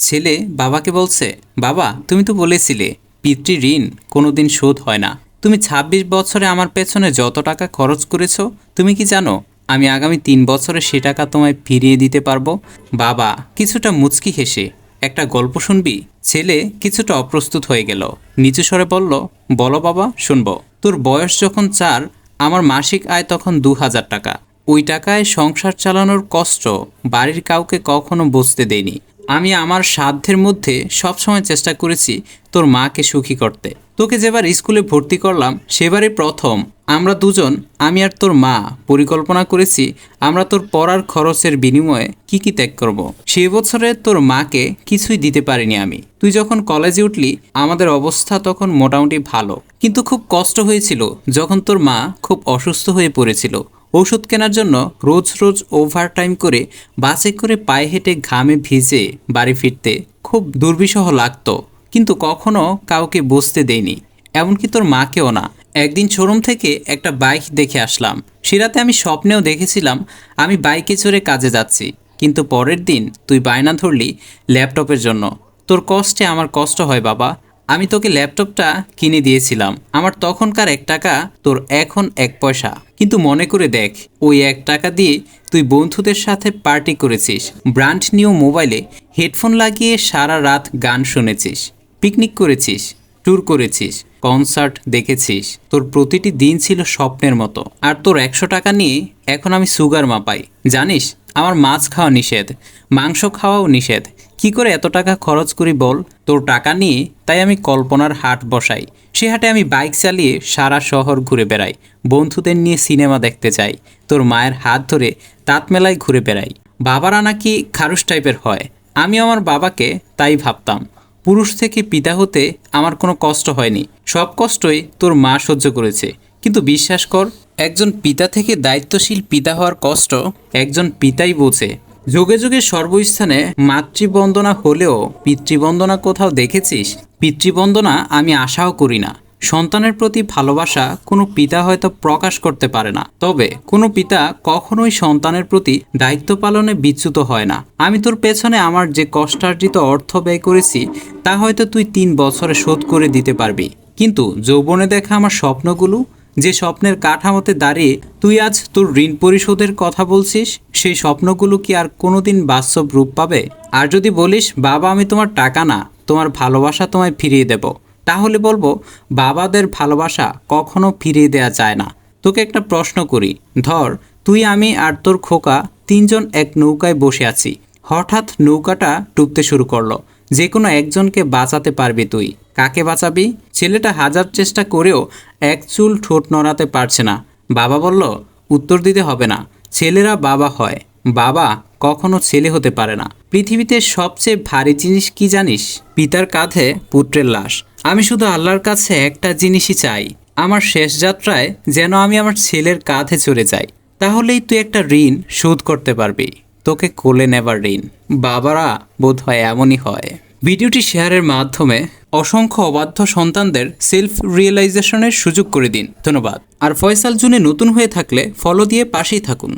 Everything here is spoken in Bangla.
ছেলে বাবাকে বলছে, বাবা, তুমি তো বলেছিলে, পিতৃ ঋণ কোনোদিন শোধ হয় না। তুমি ২৬ বছরে আমার পেছনে যত টাকা খরচ করেছ, তুমি কি জানো, আমি আগামী তিন বছরে সে টাকা তোমায় ফিরিয়ে দিতে পারব? বাবা, কিছুটা মুচকি হেসে একটা গল্প শুনবি? ছেলে কিছুটা অপ্রস্তুত হয়ে গেল। নিচু স্বরে বলল, বলো বাবা, শুনব। তোর বয়স যখন চার, আমার মাসিক আয় তখন দু হাজার টাকা। ওই টাকায় সংসার চালানোর কষ্ট বাড়ির কাউকে কখনো বুঝতে দেইনি। আমি আমার সাধ্যের মধ্যে সবসময় চেষ্টা করেছি তোর মাকে সুখী করতে। তোকে যেবার স্কুলে ভর্তি করলাম, সেবারই প্রথম। আমরা দুজন, আমি আর তোর মা, পরিকল্পনা করেছি আমরা তোর পড়ার খরচের বিনিময়ে কি কি ত্যাগ করব। সে বছরে তোর মাকে কিছুই দিতে পারিনি আমি। তুই যখন কলেজে উঠলি, আমাদের অবস্থা তখন মোটামুটি ভালো। কিন্তু খুব কষ্ট হয়েছিল যখন তোর মা খুব অসুস্থ হয়ে পড়েছিল। ওষুধ কেনার জন্য রোজ রোজ ওভারটাইম করে, বাসে করে পায়ে হেঁটে ঘামে ভিজে বাড়ি ফিরতে খুব দুর্বিষহ লাগতো। কিন্তু কখনো কাউকে বসতে দেয়নি এমনকি তোর মাকেও না। একদিন শোরুম থেকে একটা বাইক দেখে আসলাম। সেরাতে আমি স্বপ্নেও দেখেছিলাম আমি বাইকে চড়ে কাজে যাচ্ছি। কিন্তু পরের দিন তুই বায়না ধরলি ল্যাপটপের জন্য। তোর কষ্টে আমার কষ্ট হয় বাবা। আমি তোকে ল্যাপটপটা কিনে দিয়েছিলাম। আমার তখনকার এক টাকা তোর এখন এক পয়সা। কিন্তু মনে করে দেখ, ওই এক টাকা দিয়ে তুই বন্ধুদের সাথে পার্টি করেছিস, ব্র্যান্ড নিউ মোবাইলে হেডফোন লাগিয়ে সারা রাত গান শুনেছিস, পিকনিক করেছিস, ট্যুর করেছিস, কনসার্ট দেখেছিস। তোর প্রতিটি দিন ছিল স্বপ্নের মতো। আর তোর একশো টাকা নিয়ে এখন আমি সুগার মাপাই। জানিস, আমার মাছ খাওয়া নিষেধ, মাংস খাওয়াও নিষেধ কি করে এত টাকা খরচ করি বল? তোর টাকা নিয়ে তাই আমি কল্পনার হাট বসাই। সে হাটে আমি বাইক চালিয়ে সারা শহর ঘুরে বেড়াই, বন্ধুদের নিয়ে সিনেমা দেখতে যাই, তোর মায়ের হাত ধরে তাঁতমেলায় ঘুরে বেড়াই। বাবারা নাকি খারুস টাইপের হয়। আমি আমার বাবাকে তাই ভাবতাম, পুরুষ থেকে পিতা হতে আমার কোনো কষ্ট হয়নি। সব কষ্টই তোর মা সহ্য করেছে। কিন্তু বিশ্বাস কর, একজন পিতা থেকে দায়িত্বশীল পিতা হওয়ার কষ্ট একজন পিতাই বোঝে। যুগে যুগে সর্বস্থানে মাতৃবন্দনা হলেও পিতৃবন্দনা কোথাও দেখেছিস? পিতৃবন্দনা আমি আশাও করি না। সন্তানের প্রতি ভালোবাসা কোনো পিতা হয়তো প্রকাশ করতে পারে না। তবে কোনো পিতা কখনোই সন্তানের প্রতি দায়িত্ব পালনে বিচ্যুত হয় না। আমি তোর পেছনে আমার যে কষ্টার্জিত অর্থ ব্যয় করেছি, তা হয়তো তুই তিন বছরে শোধ করে দিতে পারবি। কিন্তু যৌবনে দেখা আমার স্বপ্নগুলো যে স্বপ্নের কাঠামোতে দাঁড়িয়ে তুই আজ তোর ঋণ পরিশোধের কথা বলছিস, সেই স্বপ্নগুলো কি আর কোনোদিন বাস্তব রূপ পাবে? আর যদি বলিস, বাবা, আমি তোমার টাকা না, তোমার ভালোবাসা তোমায় ফিরিয়ে দেব। তাহলে বলব, বাবাদের ভালোবাসা কখনো ফিরিয়ে দেয়া যায় না। তোকে একটা প্রশ্ন করি, ধর, তুই, আমি আর তোর খোকা তিনজন এক নৌকায় বসে আছি। হঠাৎ নৌকাটা ডুবতে শুরু করল। যে কোনো একজনকে বাঁচাতে পারবি তুই। কাকে বাঁচাবি? ছেলেটা হাজার চেষ্টা করেও এক চুল ঠোঁট নড়াতে পারছে না। বাবা বলল, উত্তর দিতে হবে না। ছেলেরা বাবা হয়। বাবা কখনো ছেলে হতে পারে না। পৃথিবীতে সবচেয়ে ভারী জিনিস কি জানিস? পিতার কাঁধে পুত্রের লাশ। আমি শুধু আল্লাহর কাছে একটা জিনিসই চাই। আমার শেষ যাত্রায় যেন আমি আমার ছেলের কাঁধে চড়ে যাই। তাহলেই তুই একটা ঋণ শোধ করতে পারবি। তোকে কোলে নেবার ঋণ। বাবারা বোধ হয় এমনই হয়। ভিডিওটি শেয়ারের মাধ্যমে অসংখ্য অবাধ্য সন্তানদের সেলফ রিয়েলাইজেশনের সুযোগ করে দিন। ধন্যবাদ। আর ফয়সাল জুনে নতুন হয়ে থাকলে ফলো দিয়ে পাশেই থাকুন।